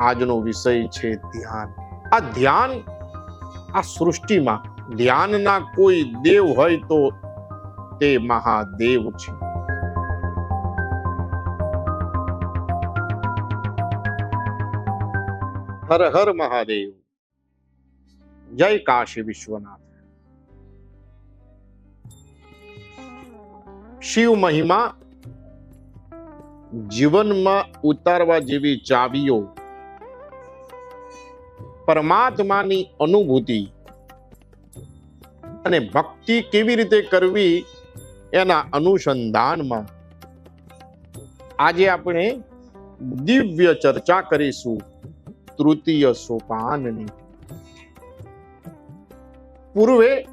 આજનો વિષય છે ધ્યાન. આ ધ્યાન આ સૃષ્ટિમાં ધ્યાનના કોઈ દેવ હોય તો તે મહાદેવ છે. હર હર મહાદેવ. જય કાશી વિશ્વનાથ. શિવ મહિમા જીવનમાં ઉતારવા જેવી ચાવીઓ પરમાત્માની અનુભૂતિ. અને ભક્તિ કેવી રીતે કરવી એના અનુસંધાનમાં. આજે આપણે દિવ્ય ચર્ચા કરીશું તૃતીય સોપાનની. પૂર્વે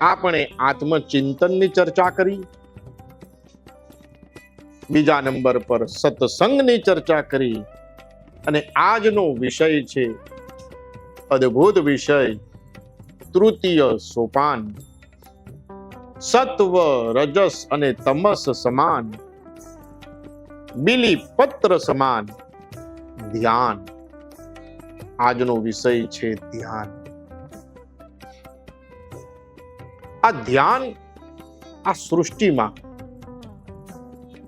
આપણે આત્મચિંતનની ચર્ચા કરી. બીજા નંબર પર સત્સંગની ચર્ચા કરી. અને આજનો વિષય છે અદ્ભુત વિષય, તૃતીય સોપાન. સત્વ, રજસ અને તમસ સમાન. બિલી પત્ર સમાન, ધ્યાન. આજનો વિષય છે ધ્યાન. આ ધ્યાન આ સૃષ્ટિમાં.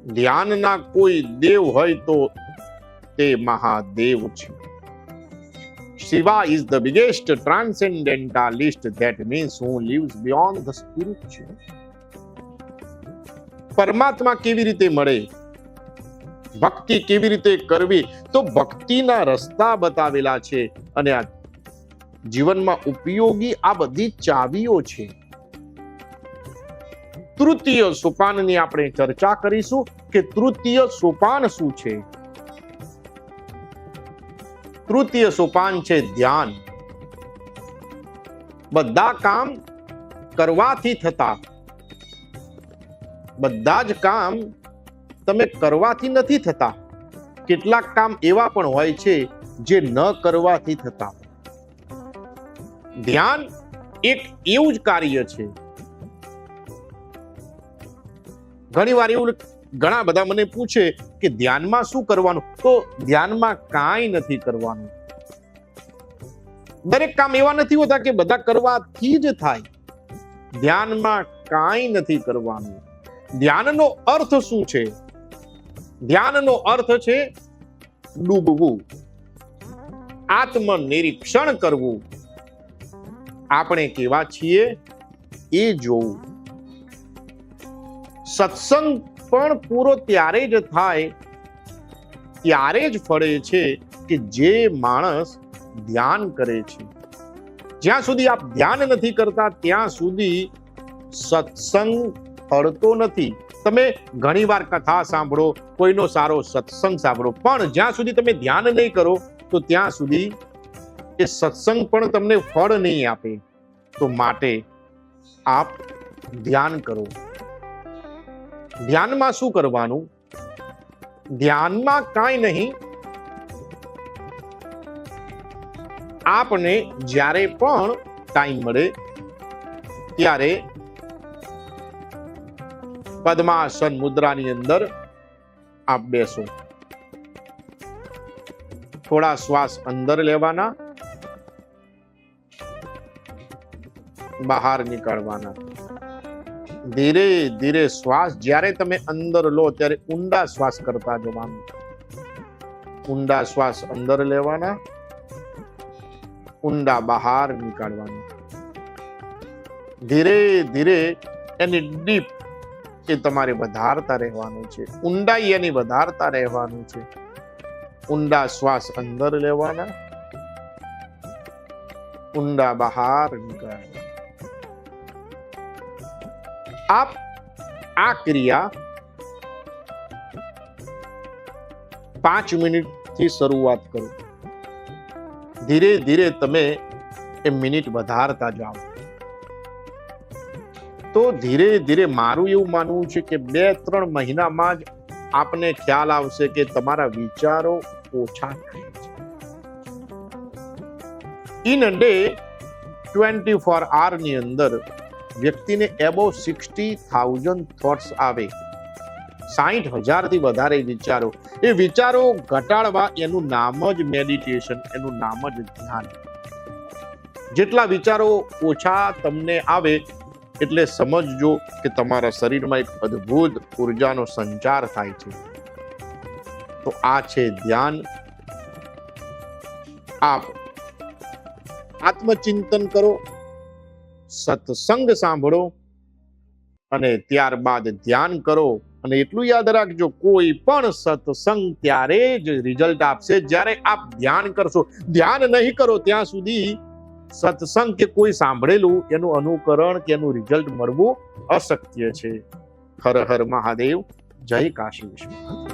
ધ્યાનના કોઈ દેવ હોય તો તે મહાદેવ છે Shiva is the biggest transcendentalist that means who lives beyond the spiritual પરમાત્મા કેવી રીતે મળે ભક્તિ કેવી રીતે કરવી તો ભક્તિના રસ્તા બતાવેલા છે અને આ જીવનમાં ઉપયોગી આ બધી ચાવીઓ છે તૃતીય સોપાનની આપણે ચર્ચા કરીશું કે તૃતીય સોપાન શું છે તૃતીય સોપાન છે ધ્યાન બધા કામ કરવાથી થતા બધા જ કામ તમે કરવાથી નથી થતા કેટલાક કામ એવા પણ હોય છે જે ન કરવાથી થતા। ધ્યાન એક એવું જ કાર્ય છે। ઘણી વાર એવું ઘણા બધા મને પૂછે કે ધ્યાનમાં શું કરવાનું? તો ધ્યાનમાં કાંઈ નથી કરવાનું. દરેક કામ એવા નથી હોતા કે બધા કરવાથી જ થાય. ધ્યાનમાં કાંઈ નથી કરવાનું. ધ્યાનનો અર્થ શું છે? ધ્યાનનો અર્થ છે ડૂબવું. આત્મ નિરીક્ષણ કરવું. આપણે કેવા છીએ? એ જોવું. સત્સંગ પણ પૂરો ત્યારે જ થાય, ત્યારે જ ફળે છે કે જે માણસ ધ્યાન કરે છે. જ્યાં સુધી આપ ધ્યાન નથી કરતા, ત્યાં સુધી સત્સંગ ફળતો નથી. તમે ઘણીવાર કથા સાંભળો, કોઈનો સારો સત્સંગ સાંભળો, પણ જ્યાં સુધી તમે ધ્યાન નહીં કરો, તો ત્યાં સુધી એ સત્સંગ પણ તમને ફળ નહીં આપે. તો માટે આપ ધ્યાન કરો. ધ્યાનમાં શું કરવાનું? ધ્યાનમાં કાંઈ નહીં. આપને જ્યારે પણ ટાઈમ મળે, ત્યારે પદ્માસન મુદ્રાની અંદર આપ બેસો. થોડા શ્વાસ અંદર લેવાના. બહાર નીકળવાના. ધીરે ધીરે શ્વાસ, જ્યારે તમે અંદર લો, ત્યારે ઊંડા શ્વાસ કરતા જવાનું. ઊંડા શ્વાસ અંદર લેવાના, ઊંડા બહાર નીકાળવાના. ધીરે ધીરે એની ડીપ એ તમારે વધારતા રહેવાનું છે. ઊંડાઈ એની વધારતા રહેવાનું છે. ઊંડા શ્વાસ અંદર લેવાના, ઊંડા બહાર નીકાળવાના. આપ આ ક્રિયા પાંચ મિનિટથી શરૂઆત કરો. ધીરે ધીરે તમે એ મિનિટ વધારતા જાઓ. તો ધીરે ધીરે મારું એવું માનવું છે કે બે ત્રણ મહિનામાં જ આપને ખ્યાલ આવશે કે તમારા વિચારો ઓછા થાય છે. In a day twenty four આરની અંદર વ્યક્તિને એબો સિક્સટી થાઉઝન્ડ થોટ્સ આવે. સાહીઠ હજારથી વધારે વિચારો. એ વિચારો ઘટાડવા એનું નામ જ મેડિટેશન એનું નામ જ ધ્યાન. જેટલા વિચારો ઓછા તમને આવે, એટલે સમજજો કે તમારા શરીરમાં એક અદ્ભુત ઉર્જાનો સંચાર થાય છે. તો આ છે ધ્યાન. આપ આત્મચિંતન કરો. સત્સંગ સાંભળો અને ત્યારબાદ ધ્યાન કરો. અને એટલું યાદ રાખજો, કોઈ પણ સત્સંગ ત્યારે જ રિઝલ્ટ આપશે જ્યારે આપ ધ્યાન કરશો. ધ્યાન નહીં કરો ત્યાં સુધી સત્સંગ કે કોઈ સાંભળેલું એનું અનુકરણ કે એનું રિઝલ્ટ મળવું અશક્ય છે. હર હર મહાદેવ. જય કાશી વિશ્વનાથ.